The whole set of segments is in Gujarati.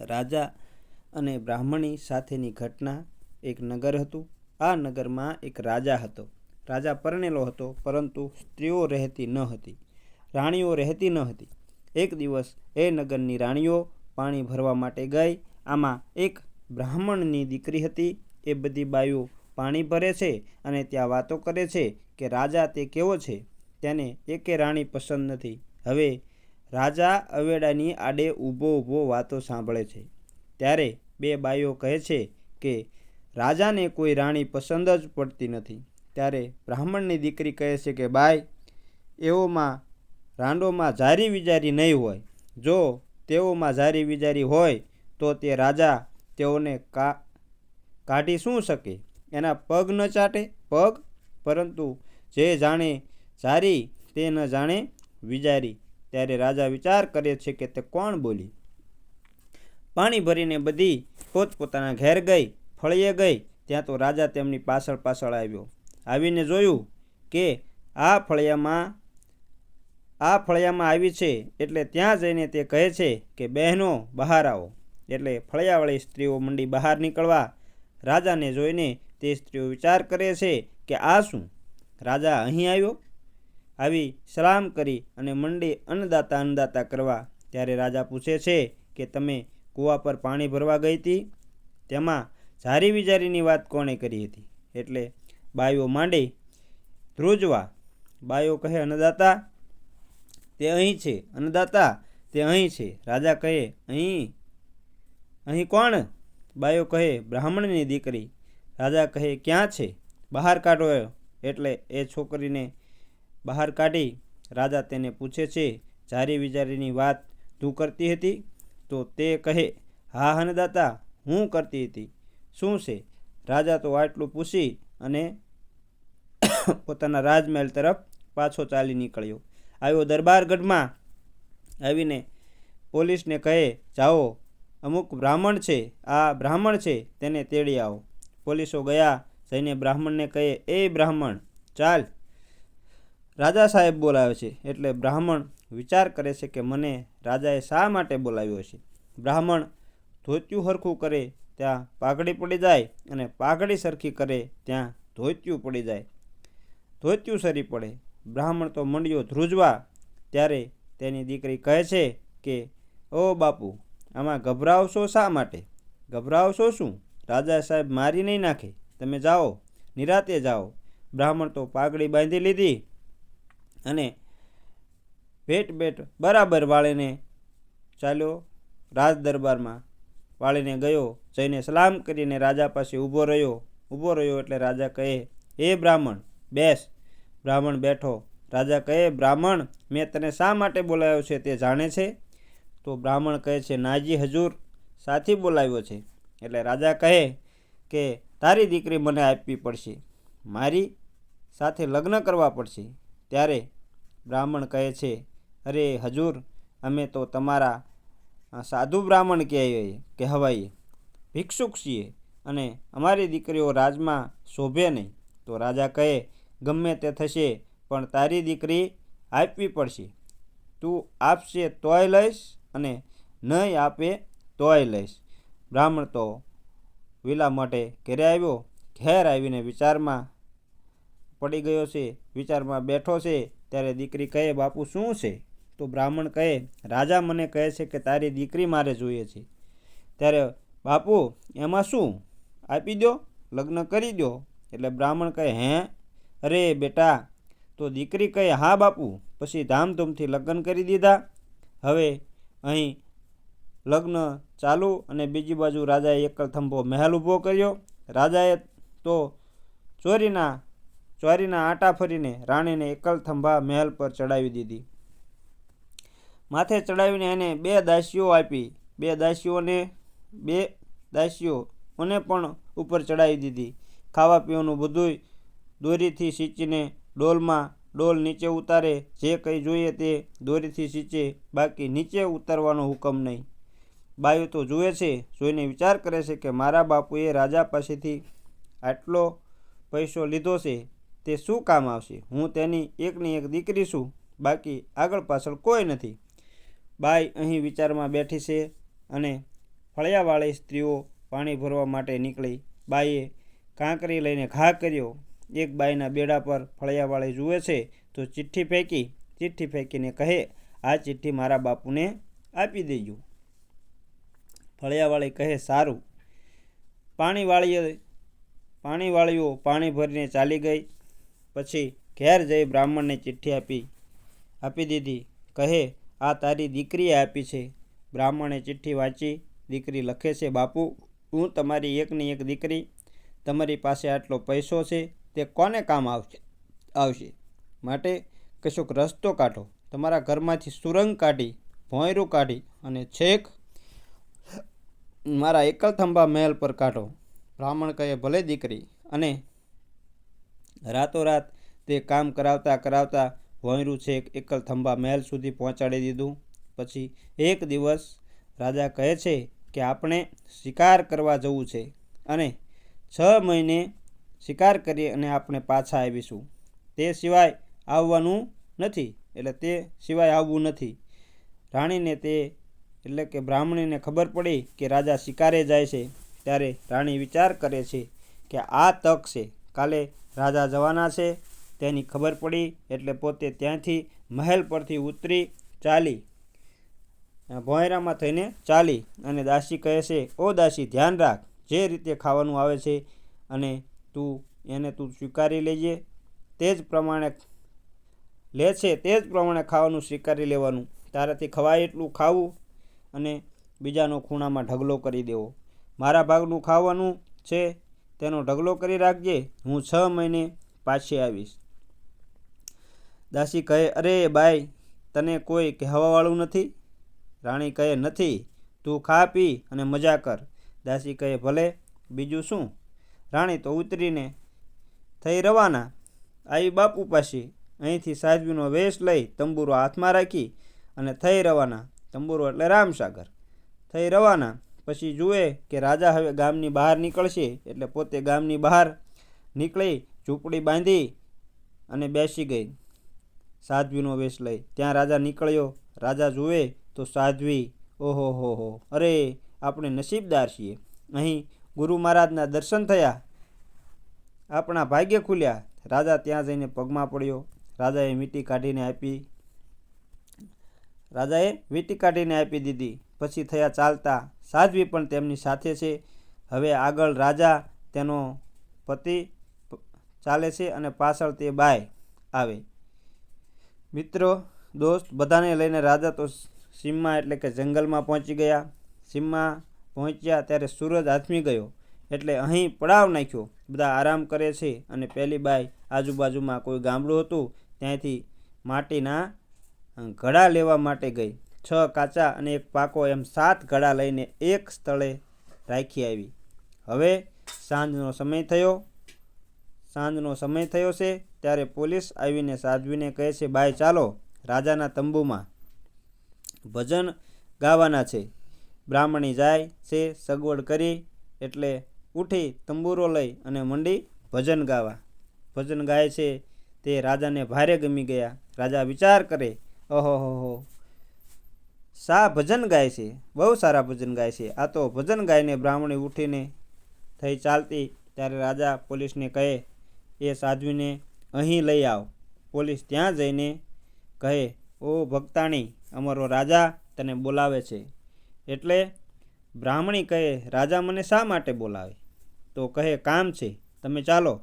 રાજા અને બ્રાહ્મણી સાથેની ઘટના એક નગર હતું. આ નગરમાં એક રાજા હતો. રાજા પરણેલો હતો, પરંતુ સ્ત્રીઓ રહેતી ન હતી. રાણીઓ રહેતી ન હતી. એક દિવસ એ નગરની રાણીઓ પાણી ભરવા માટે ગઈ. આમાં એક બ્રાહ્મણની દીકરી હતી. એ બધી બાઈઓ પાણી ભરે છે અને ત્યાં વાતો કરે છે કે, રાજા, તે કેવો છે? તેને એકે રાણી પસંદ નથી. હવે રાજા અવેડાની આડે ઊભો ઊભો વાતો સાંભળે છે. ત્યારે બે બાઈઓ કહે છે કે, રાજાને કોઈ રાણી પસંદ જ પડતી નથી. ત્યારે બ્રાહ્મણની દીકરી કહે છે કે, બાઈ, એઓમાં, રાંડોમાં જારી વિજારી નહીં હોય. જો તેઓમાં જારી વિજારી હોય, તો તે રાજા તેઓને કા, કાઢી શું શકે? એના પગ ન ચાટે? પગ? પરંતુ જે જાણે જારી તે ન જાણે વિજારી. ત્યારે રાજા વિચાર કરે છે કે તે કોણ બોલી? પાણી ભરીને બધી પોતપોતાના ઘેર ગઈ ફળીએ ગઈ, ત્યાં તો રાજા તેમની પાછળ પાછળ આવ્યો. આવીને જોયું કે આ ફળિયામાં આ ફળિયામાં આવી છે એટલે ત્યાં જઈને તે કહે છે કે, બહેનો, બહાર આવો. એટલે ફળિયાવાળી સ્ત્રીઓ મંડી બહાર નીકળવા રાજાને જોઈને તે સ્ત્રીઓ વિચાર કરે છે કે, આ શું? રાજા અહીં આવ્યો. આવી સલામ કરી અને મંડી અન્નદાતા અન્નદાતા કરવા. ત્યારે રાજા પૂછે છે કે, તમે કૂવા પર પાણી ભરવા ગઈ હતી? તેમાં ઝારી વિજારીની વાત કોણે કરી હતી? એટલે બાઈઓ માંડી, ધ્રુજવા. બાયો કહે, અન્નદાતા, તે અહીં છે. અન્નદાતા, તે અહીં છે. રાજા કહે, અહીં અહીં કોણ? બાઈઓ કહે, બ્રાહ્મણની દીકરી. રાજા કહે, ક્યાં છે? બહાર કાઢો એટલે એ છોકરીને બહાર કાઢી રાજા તેને પૂછે છે જારી વિજારીની વાત તું કરતી હતી? તો તે કહે, હા હનદાતા, હું કરતી હતી. શું છે? રાજા તો આટલું પૂછી અને પોતાના રાજમહેલ તરફ પાછો ચાલી નીકળ્યો. આવ્યો દરબારગઢમાં આવીને પોલીસને કહે, જાઓ, અમુક બ્રાહ્મણ છે, આ બ્રાહ્મણ છે, તેને તેડી આવો. પોલીસો ગયા, જઈને બ્રાહ્મણને કહે, એ બ્રાહ્મણ, ચાલ રાજા સાહેબ બોલાવે છે એટલે બ્રાહ્મણ વિચાર કરે છે કે મને રાજાએ શા માટે બોલાવ્યો છે? બ્રાહ્મણ ધોત્યું સરખું કરે, ત્યાં પાઘડી પડી જાય અને પાઘડી સરખી કરે, ત્યાં ધોત્યું પડી જાય. ધોત્યું સરી પડે. બ્રાહ્મણ તો મંડ્યો ધ્રુજવા, ત્યારે તેની દીકરી કહે છે કે, ઓ બાપુ, આમાં ગભરાવશો શા માટે? ગભરાવશો શું? રાજા સાહેબ મારી નહીં નાખે. તમે જાઓ, નિરાતે જાઓ. બ્રાહ્મણ તો પાઘડી બાંધી લીધી અને ભેટ ભેટ બરાબર વાળીને ચાલ્યો રાજ દરબારમાં. વાળીને ગયો, જઈને સલામ કરીને રાજા પાસે ઊભો રહ્યો. ઊભો રહ્યો એટલે રાજા કહે, હે બ્રાહ્મણ, બેસ. બ્રાહ્મણ બેઠો. રાજા કહે, બ્રાહ્મણ, મેં તને શા માટે બોલાવ્યો છે તે જાણે છે? તો બ્રાહ્મણ કહે છે, નાજી હજૂર સાથી બોલાવ્યો છે. એટલે રાજા કહે કે, તારી દીકરી મને આપવી પડશે. મારી સાથે લગ્ન કરવા પડશે. ત્યારે બ્રાહ્મણ કહે છે, અરે હજૂર, અમે તો તમારા સાધુ બ્રાહ્મણ કહેવાય કહેવાઈએ. ભિક્ષુક છીએ અને અમારી દીકરીઓ રાજમાં શોભે નહીં. તો રાજા કહે, ગમે તે થશે, પણ તારી દીકરી આપવી પડશે. તું આપશે તોય લઈશ અને નહીં આપે તોય લઈશ. બ્રાહ્મણ તો વિલા માટે ઘેરે આવ્યો. ઘેર આવીને વિચારમાં પડી ગયો છે, વિચારમાં બેઠો છે, ત્યારે દીકરી કહે, બાપુ, શું છે? તો બ્રાહ્મણ કહે, રાજા મને કહે છે કે તારી દીકરી મારે જોઈએ છે. ત્યારે, બાપુ, એમાં શું? આપી દો લગ્ન કરી દો એટલે બ્રાહ્મણ કહે, હે? અરે, બેટા. તો દીકરી કહે, હા, બાપુ. પછી ધામધૂમથી લગ્ન કરી દીધા. હવે અહીં લગ્ન ચાલુ અને બીજી બાજુ રાજાએ એકલ થંભો મહેલ ઊભો કર્યો. રાજાએ તો ચોરીના ચોરીના આટા ફરીને રાણીને એકલ થંભા મહેલ પર ચડાવી દીધી. માથે ચડાવીને એને બે દાસીઓ આપી. બે દાસીઓને બે દાસીઓને પણ ઉપર ચડાવી દીધી. ખાવા પીવાનું બધુંય દોરીથી સિંચીને ડોલમાં ડોલ નીચે ઉતારે. જે કંઈ જોઈએ તે દોરીથી સિંચે. બાકી નીચે ઉતારવાનો હુકમ નહીં. બાયું તો જુએ છે, જોઈને વિચાર કરે છે કે મારા બાપુએ રાજા પાસેથી આટલો પૈસો લીધો છે. તે શું કામ આવશે? હું તેની એકની એક દીકરી છું, બાકી આગળ પાછળ કોઈ નથી. બાઈ અહીં વિચારમાં બેઠી છે અને ફળિયાવાળી સ્ત્રીઓ પાણી ભરવા માટે નીકળી. બાઈએ કાંકરી લઈને ઘા કર્યો. એક બાઈના બેડા પર ફળિયાવાળી જુએ છે તો ચિઠ્ઠી ફેંકી. ચિઠ્ઠી ફેંકીને કહે, આ ચિઠ્ઠી મારા બાપુને આપી દેજો. ફળિયાવાળી કહે, સારું. પાણીવાળીએ પાણીવાળીઓ પાણી ભરીને ચાલી ગઈ. પછી ઘેર જઈ બ્રાહ્મણને ચિઠ્ઠી આપી આપી દીધી. કહે, આ તારી દીકરીએ આપી છે. બ્રાહ્મણે ચિઠ્ઠી વાંચી. દીકરી લખે છે, બાપુ, હું તમારી એકની એક દીકરી, તમારી પાસે આટલો પૈસો છે, તે કોને કામ આવશે? આવશે? માટે કશોક રસ્તો કાઢો. તમારા ઘરમાંથી સુરંગ કાઢી, ભોંયરું કાઢી અને છેક મારા એકલથંભા મહેલ પર કાઢો. બ્રાહ્મણ કહે, ભલે દીકરી. અને રાતોરાત તે કામ કરાવતા કરાવતા ભોંયરું છેક એકલથંભા મહેલ સુધી પહોંચાડી દીધું. પછી એક દિવસ રાજા કહે છે કે આપણે શિકાર કરવા જવું છે અને છ મહિને શિકાર કરી અને આપણે પાછા આવીશું. તે સિવાય આવવાનું નથી, એટલે તે સિવાય આવવું નથી. રાણીને તે, એટલે કે બ્રાહ્મણીને ખબર પડી કે રાજા શિકારે જાય છે, ત્યારે રાણી વિચાર કરે છે કે આ તક છે. કાલે રાજા જવાના છે. તેની ખબર પડી એટલે પોતે ત્યાંથી મહેલ પરથી ઉતરી ચાલી. ભોંયરામાં થઈને ચાલી અને દાસી કહે છે, ઓ દાસી, ધ્યાન રાખ. જે રીતે ખાવાનું આવે છે અને તું એને તું સ્વીકારી લેજે. તે જ પ્રમાણે લે છે, તે જ પ્રમાણે ખાવાનું સ્વીકારી લેવાનું. તારાથી ખવાય એટલું ખાવું અને બીજાનો ખૂણામાં ઢગલો કરી દેવો. મારા ભાગનું ખાવાનું છે તેનો ઢગલો કરી રાખજે, હું છ મહિને પાછી આવીશ. દાસી કહે, અરે બાઈ, તને કોઈ કહેવાવાળું નથી? રાણી કહે, નથી, તું ખા પી અને મજા કર. દાસી કહે, ભલે, બીજું શું? રાણી તો ઉતરીને થઈ રવાના. આવી બાપુ પાસે અહીંથી સાધ્વીનો વેશ લઈ તંબુરો હાથમાં રાખી અને થઈ રવાના. તંબુરો એટલે રામસાગર. થઈ રવાના. પછી જુએ કે રાજા હવે ગામની બહાર નીકળશે, એટલે પોતે ગામની બહાર નીકળી ઝૂંપડી બાંધી અને બેસી ગઈ. સાધ્વીનો વેશ લઈ. ત્યાં રાજા નીકળ્યો. રાજા જુએ તો સાધ્વી, ઓહો, હો હો, અરે, આપણે નસીબદાર છીએ. અહીં ગુરુ મહારાજના દર્શન થયા. આપણા ભાગ્ય ખુલ્યા. રાજા ત્યાં જઈને પગમાં પડ્યો. રાજાએ મીટી કાઢીને આપી, રાજાએ વીંટી કાઢીને આપી દીધી. પછી થયા ચાલતા સાધ્વી પણ તેમની સાથે છે. હવે આગળ રાજા તેનો પતિ ચાલે છે અને પાછળ તે બાય આવે. મિત્રો, દોસ્ત, બધાને લઈને રાજા તો સીમમાં એટલે કે જંગલમાં પહોંચી ગયા. સીમમાં પહોંચ્યા ત્યારે સૂરજ આથમી ગયો એટલે અહીં પડાવ નાખ્યો. બધા આરામ કરે છે અને પહેલી બાઈ આજુબાજુમાં કોઈ ગામડું હતું, ત્યાંથી માટીના ઘડા લેવા માટે ગઈ. છ કાચા અને એક પાકો એમ સાત ઘડા લઈને એક સ્થળે રાખી આવી. હવે સાંજનો સમય થયો. સાંજનો સમય થયો છે ત્યારે પોલીસ આવીને સાધ્વીને કહે છે, બાય, ચાલો, રાજાના તંબુમાં. ભજન ગાવાના છે. બ્રાહ્મણી જાય છે, સગવડ કરી, એટલે ઉઠી તંબુરો લઈ અને મંડી ભજન ગાવા. ભજન ગાય છે તે રાજાને ભારે ગમી ગયા. રાજા વિચાર કરે, ઓહો હો શા ભજન ગાય છે, બહુ સારા ભજન ગાય છે. આ તો ભજન ગાઈને બ્રાહ્મણી ઉઠીને થઈ ચાલતી, ત્યારે રાજા પોલીસને કહે, એ સાધ્વીને અહીં લઈ આવ. પોલીસ ત્યાં જઈને કહે, ઓ ભક્તાણી, અમારો રાજા તને બોલાવે છે. એટલે બ્રાહ્મણી કહે, રાજા મને શા માટે બોલાવે? તો કહે, કામ છે, તમે ચાલો.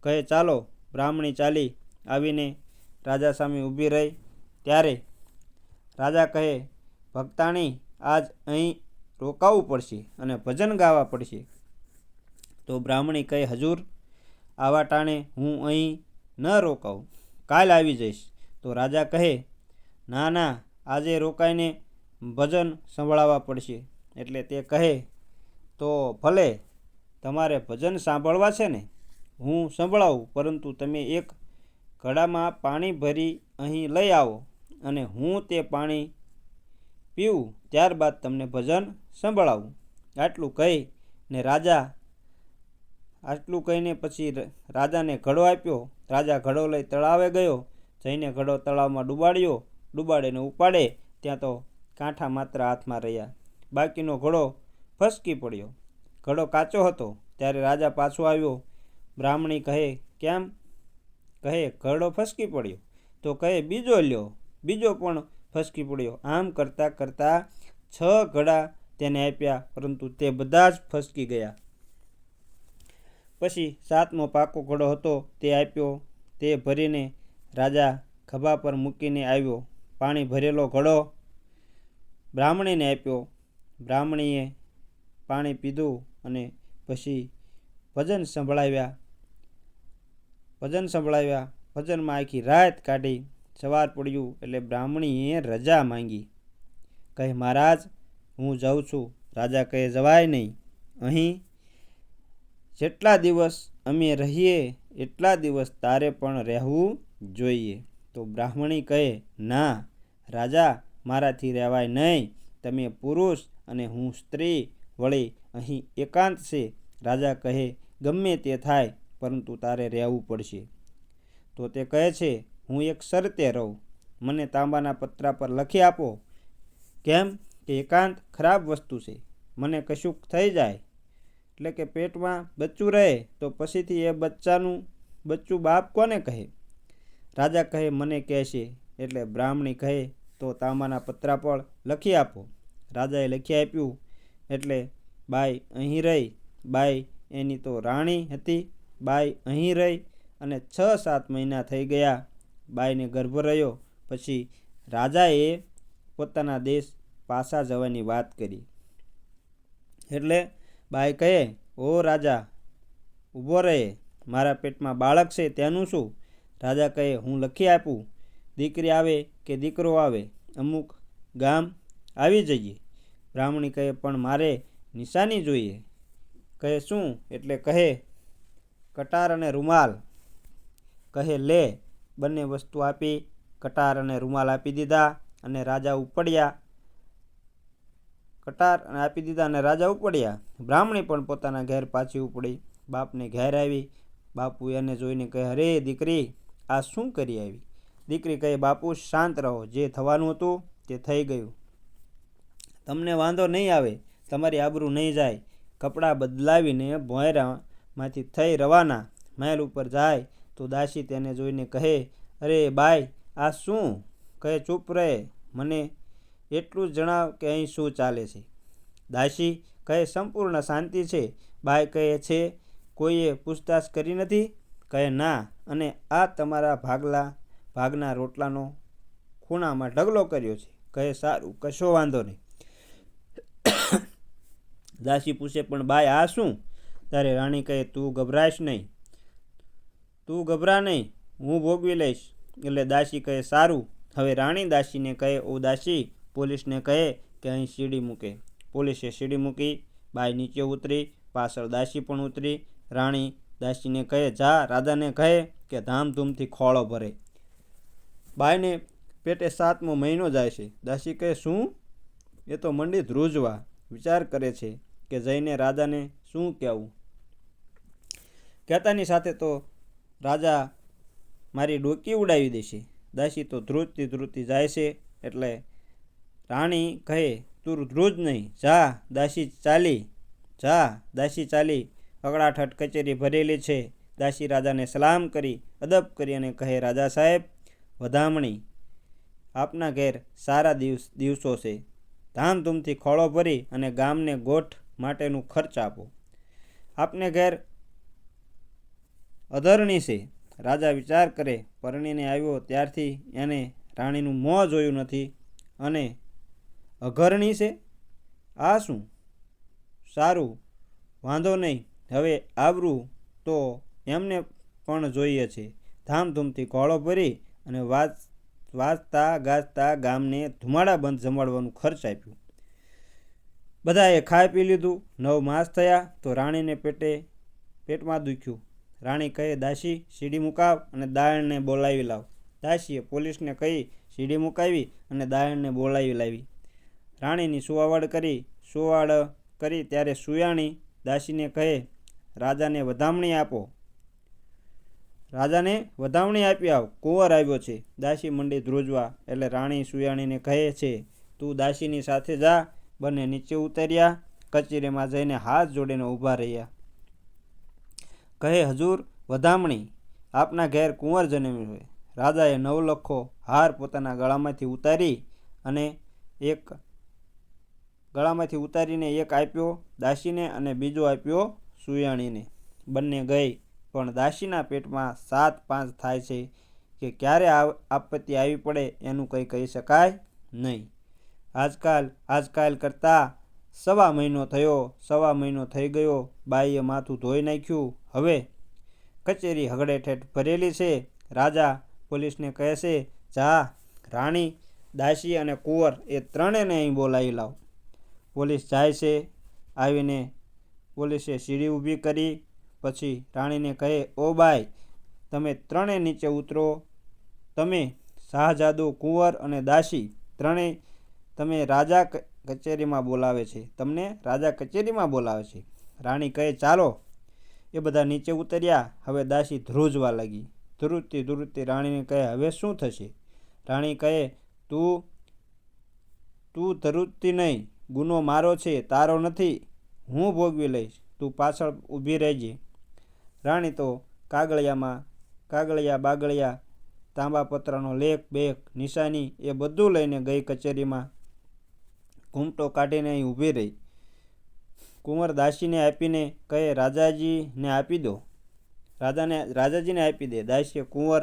કહે, ચાલો. બ્રાહ્મણી ચાલી આવીને રાજા સામે ઊભી રહી. ત્યારે રાજા કહે ભક્તાણી આજ અહીં રોકાવું પડશે અને ભજન ગાવા પડશે. તો બ્રાહ્મણી કહે, હજુર, આવા ટાણે હું અહીં ન રોકાઉં. કાલ આવી જઈશ. તો રાજા કહે, ના ના, આજે રોકાઈને ભજન સંભળાવવા પડશે. એટલે તે કહે, તો ભલે, તમારે ભજન સાંભળવા છે ને? હું સંભળાવું, પરંતુ તમે એક ઘડામાં પાણી ભરી અહીં લઈ આવો અને હું તે પાણી પીવું, ત્યારબાદ તમને ભજન સંભળાવું. આટલું કહી ને રાજા, આટલું કહીને પછી રાજાને ઘડો આપ્યો. રાજા ઘડો લઈ તળાવે ગયો. જઈને ઘડો તળાવમાં ડૂબાડ્યો. ડૂબાડીને ઉપાડે, ત્યાં તો કાંઠા માત્ર હાથમાં રહ્યા. બાકીનો ઘડો ફસકી પડ્યો. ઘડો કાચો હતો. ત્યારે રાજા પાછો આવ્યો. બ્રાહ્મણી કહે, કેમ? કહે, ઘડો ફસકી પડ્યો. તો કહે, બીજો લ્યો. બીજો પણ ફસકી પડ્યો. આમ કરતાં કરતાં છ ઘડા તેને આપ્યા, પરંતુ તે બધા જ ફસકી ગયા. પછી સાતમો પાકો ઘડો હતો, તે આપ્યો. તે ભરીને રાજા ખભા પર મૂકીને આવ્યો. પાણી ભરેલો ઘડો બ્રાહ્મણીને આપ્યો. બ્રાહ્મણીએ પાણી પીધું અને પછી ભજન સંભળાવ્યા. ભજન સંભળાવ્યા. ભજનમાં આખી રાત કાઢી. સવાર પડ્યું એટલે બ્રાહ્મણીએ રજા માંગી. કહે, મહારાજ, હું જાઉં છું. રાજા કહે, જવાય નહીં. અહીં જેટલા દિવસ અમે રહીએ, એટલા દિવસ તારે પણ રહેવું જોઈએ. તો બ્રાહ્મણી કહે, ના, રાજા, મારાથી રહેવાય નહીં. તમે પુરુષ અને હું સ્ત્રી વળી અહીં એકાંત છે. રાજા કહે, ગમે તે થાય, પરંતુ તારે રહેવું પડશે. તો તે કહે છે હું એક શરતે રહું. મને તાંબાના પત્રા પર લખી આપો. કેમ કે એકાંત ખરાબ વસ્તુ છે. મને કશુંક થઈ જાય. એટલે કે પેટમાં બચ્ચું રહે તો પછીથી એ બચ્ચાનું બચ્ચું બાપ કોને કહે? રાજા કહે, મને કહેશે. એટલે બ્રાહ્મણી કહે, તો તાંબાના પત્રા પર લખી આપો. રાજાએ લખી આપ્યું. એટલે, બાઈ અહીં રહી. બાઈ એની તો રાણી હતી. બાઈ અહીં રહી અને છ સાત મહિના થઈ ગયા. બાઈને ગર્ભ રહ્યો. પછી રાજાએ પોતાના દેશ પાછા જવાની વાત કરી. એટલે બાઈ કહે, ઓ રાજા, ઊભો રહે. મારા પેટમાં બાળક છે, તેનું શું? રાજા કહે, હું લખી આપું. દીકરી આવે કે દીકરો આવે, અમુક ગામ આવી જઈએ. બ્રાહ્મણી કહે, પણ મારે નિશાની જોઈએ. કહે, શું? એટલે કહે, કટાર અને રૂમાલ. કહે, લે. બંને વસ્તુ આપી, કટાર અને રૂમાલ આપી દીધા અને રાજા ઉપડ્યા. કટાર આપી દીધા અને રાજા ઉપડ્યા. બ્રાહ્મણી પણ પોતાના ઘેર પાછી ઉપડી. બાપને ઘેર આવી. બાપુ એને જોઈને કહે અરે દીકરી, આ શું કરી આવી? દીકરી કહે, બાપુ, શાંત રહો. જે થવાનું હતું તે થઈ ગયું. તમને વાંધો નહીં આવે. તમારી આબરૂ નહીં જાય. કપડાં બદલાવીને ભોંયરામાંથી થઈ રવાના. મહેલ ઉપર જાય. તો દાસી તેને જોઈને કહે, અરે બાઈ, આ શું? કહે, ચૂપ રહે. મને એટલું જ જણાવ કે અહીં શું ચાલે છે. દાસી કહે, સંપૂર્ણ શાંતિ છે. બાઈ કહે છે, કોઈએ પૂછતાછ કરી નથી? કહે, ના. અને આ તમારા ભાગલા, ભાગના રોટલાનો ખૂણામાં ઢગલો કર્યો છે. કહે, સારું, કશો વાંધો નહીં. દાસી પૂછે, પણ બાય આ શું? ત્યારે રાણી કહે, તું ગભરાશ નહીં. તું ગભરા નહીં, હું ભોગવી લઈશ. એટલે દાસી કહે, સારું, હવે રાણી દાસીને કહે, ઓ દાસી, પોલીસને કહે કે અહીં સીડી મૂકે. પોલીસે સીડી મૂકી, બાઈ નીચે ઉતરી, પાછળ દાસી પણ ઉતરી. રાણી દાસીને કહે, જા રાધાને કહે કે ધામધૂમથી ખોળો ભરે. બાઈને પેટે સાતમો મહિનો જાય છે. દાસી કહે, શું? એ તો મંડી ધ્રુજવા વિચાર કરે છે કે જઈને રાધાને શું કહેવું? કહેતાની સાથે તો રાજા મારી ડોકી ઉડાવી દેશે. દાસી તો ધ્રુજતી ધ્રુજતી જાય છે એટલે રાણી કહે, તું ધ્રુજ નહીં, જા, દાસી ચાલી, જા, દાસી ચાલી. અકળાઠટ કચેરી ભરેલી છે. દાસી રાજાને સલામ કરી, અદબ કરી અને કહે, રાજા સાહેબ, વધામણી આપના ઘેર સારા દિવસ, દિવસો છે. ધામધૂમથી ખોળો ભરી અને ગામને ગોઠ માટેનું ખર્ચ આપો. આપને ઘેર અધરણી છે. રાજા વિચાર કરે, પરણીને આવ્યો ત્યારથી એને રાણીનું મોં જોયું નથી. અને અઘરણી છે? આ શું? સારું, વાંધો નહીં. હવે આવરું તો એમને પણ જોઈએ છે. ધામધૂમથી ઘોળો ભરી અને વાંચ વાંચતા ગાજતા ગામને ધુમાડાબંધ જમાડવાનું ખર્ચ આપ્યું. બધાએ ખાઈ પી લીધું, નવ માસ થયા તો રાણીને પેટે, પેટમાં દુખ્યું. રાણી કહે, દાસી, સીડી મુકાવ અને દાયણને બોલાવી લાવ. દાસીએ પોલીસને કહી, સીડી મુકાવી અને દાયણને બોલાવી લાવી. રાણીની સુવાવડ કરી સુવાડ કરી ત્યારે સુયાણી દાસીને કહે, રાજાને વધામણી આપો. રાજાને વધામણી આપી આવ, કુંવર આવ્યો છે. દાસી મંડી ધ્રુજવા, એટલે રાણી સુયાણીને કહે છે, તું દાસીની સાથે જા, બંને નીચે ઉતર્યા, કચેરીમાં જઈને હાથ જોડીને ઊભા રહ્યા. કહે, હજુર, વધામણી, આપના ઘેર કુંવર જન્મ્યું છે. રાજાએ નવલખો હાર પોતાના ગળામાંથી ઉતારી અને એક ગળામાંથી ઉતારીને એક આપ્યો દાસીને અને બીજો આપ્યો સુયાણીને. બંને ગઈ, પણ દાસીના પેટમાં સાત પાંચ થાય છે કે ક્યારે આપત્તિ આવી પડે એનું કંઈ કહી શકાય નહીં. આજકાલ આજકાલ કરતાં સવા મહિનો થયો, સવા મહિનો થઈ ગયો, બાઈએ માથું ધોઈ નાખ્યું હવે કચેરી હગડે ઠેઠ ભરેલી છે. રાજા પોલીસને કહે છે જા, રાણી, દાસી અને કુંવર એ ત્રણેયને અહીં બોલાવી લાવ. પોલીસ જાય છે. આવીને પોલીસે સીડી ઊભી કરી. પછી રાણીને કહે, ઓ બાઈ, તમે ત્રણેય નીચે ઉતરો. તમે શાહજાદુ, કુંવર અને દાસી ત્રણેય તમે રાજા કચેરીમાં બોલાવે છે. તમને રાજા કચેરીમાં બોલાવે છે. રાણી કહે, ચાલો એ બધા નીચે ઉતર્યા. હવે દાસી ધ્રુજવા લાગી. ધ્રુજતી ધ્રુજતી રાણીને કહે, હવે શું થશે? રાણી કહે, તું તું ધ્રુજતી નહીં. ગુનો મારો છે, તારો નથી. હું ભોગવી લઈશ. તું પાછળ ઊભી રહેજે. રાણી તો કાગળિયામાં, કાગળિયા, બાગળિયા, તાંબા પત્રનો લેખ બેક નિશાની એ બધું લઈને ગઈ કચેરીમાં ઘૂમટો કાઢીને અહીં ઊભી રહી. કુંવર દાસીને આપીને કહે, રાજાજીને આપી દો. રાજાને, રાજાજીને આપી દે. દાસીએ કુંવર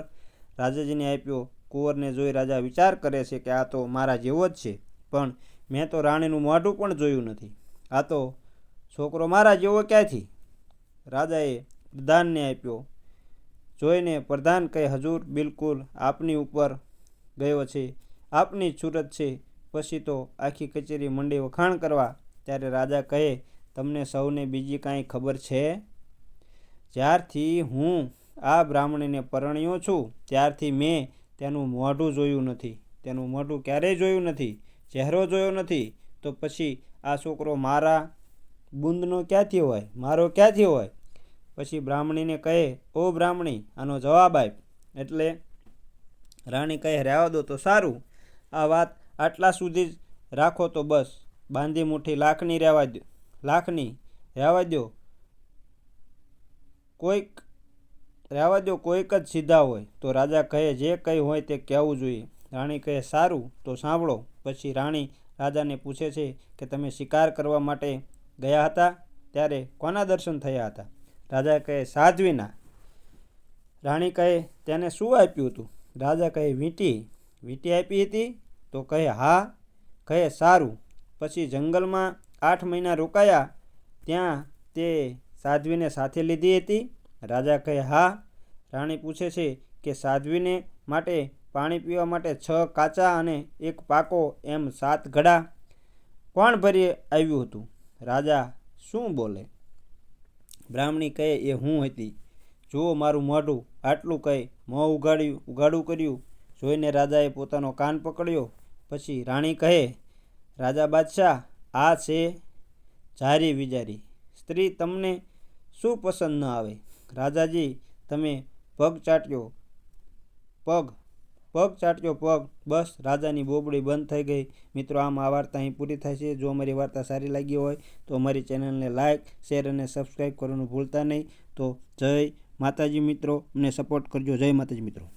રાજાજીને આપ્યો. કુંવરને જોઈ રાજા વિચાર કરે છે કે આ તો મારા જેવો જ છે, પણ મેં તો રાણીનું મોઢું પણ જોયું નથી. આ તો છોકરો મારા જેવો ક્યાંથી? રાજાએ પ્રધાનને આપ્યો. જોઈને પ્રધાન કહે, હજુર બિલકુલ આપની ઉપર ગયો છે, આપની સુરત છે. પછી તો આખી કચેરી મંડી વખાણ કરવા. ત્યારે રાજા કહે તમને સૌને બીજી કાંઈ ખબર છે? જ્યારથી હું આ બ્રાહ્મણીને પરણ્યો છું, ત્યારથી મેં તેનું મોઢું જોયું નથી. તેનું મોઢું ક્યારેય જોયું નથી? ચહેરો જોયો નથી. તો પછી આ છોકરો મારા બુંદનો ક્યાંથી હોય? મારો ક્યાંથી હોય? પછી બ્રાહ્મણીને કહે, ઓ બ્રાહ્મણી, આનો જવાબ આપ. એટલે રાણી કહે, રહેવા દો તો સારું. આ વાત આટલા સુધી જ રાખો તો બસ. બાંધી મુઠ્ઠી લાખની રહેવા દો લાખની રહેવા દો કોઈક રહેવા દો કોઈક જ સીધા હોય. તો રાજા કહે, જે કંઈ હોય તે કહેવું જોઈએ. રાણી કહે, સારું, તો સાંભળો. પછી રાણી રાજાને પૂછે છે કે, તમે શિકાર કરવા માટે ગયા હતા? ત્યારે, કોના દર્શન થયા હતા? રાજા કહે, સાધ્વીના. રાણી કહે, તેને શું આપ્યું હતું? રાજા કહે, વીંટી. વીંટી આપી હતી? તો કહે, હા. કહે, સારું. પછી જંગલમાં આઠ મહિના રોકાયા, ત્યાં તે સાધ્વીને સાથે લીધી હતી. રાજા કહે, હા. રાણી પૂછે છે કે, સાધ્વીને માટે પાણી પીવા માટે છ કાચા અને એક પાકો એમ સાત ઘડા કોણ ભરી આવ્યું હતું? રાજા, શું બોલે? બ્રાહ્મણી કહે, એ હું હતી. જુઓ મારું મોઢું આટલું કહે મોં ઉગાડ્યું ઉગાડું કર્યું, જોઈને રાજાએ પોતાનો કાન પકડ્યો. પછી રાણી કહે, રાજા બાદશાહ આ છે જારી વિજારી. સ્ત્રી તમને શું પસંદ ન આવે? રાજાજી, તમે પગ ચાટ્યો, પગ પગ ચાટ્યો, પગ. બસ, રાજાની બોબડી બંધ થઈ ગઈ. મિત્રો, આમ આ વાર્તા અહીં પૂરી થાય છે. જો અમારી વાર્તા સારી લાગી હોય, તો અમારી ચેનલને લાઇક શેર અને સબસ્ક્રાઈબ કરવાનું ભૂલતા નહીં. તો જય માતાજી મિત્રો. અમને સપોર્ટ કરજો. જય માતાજી મિત્રો.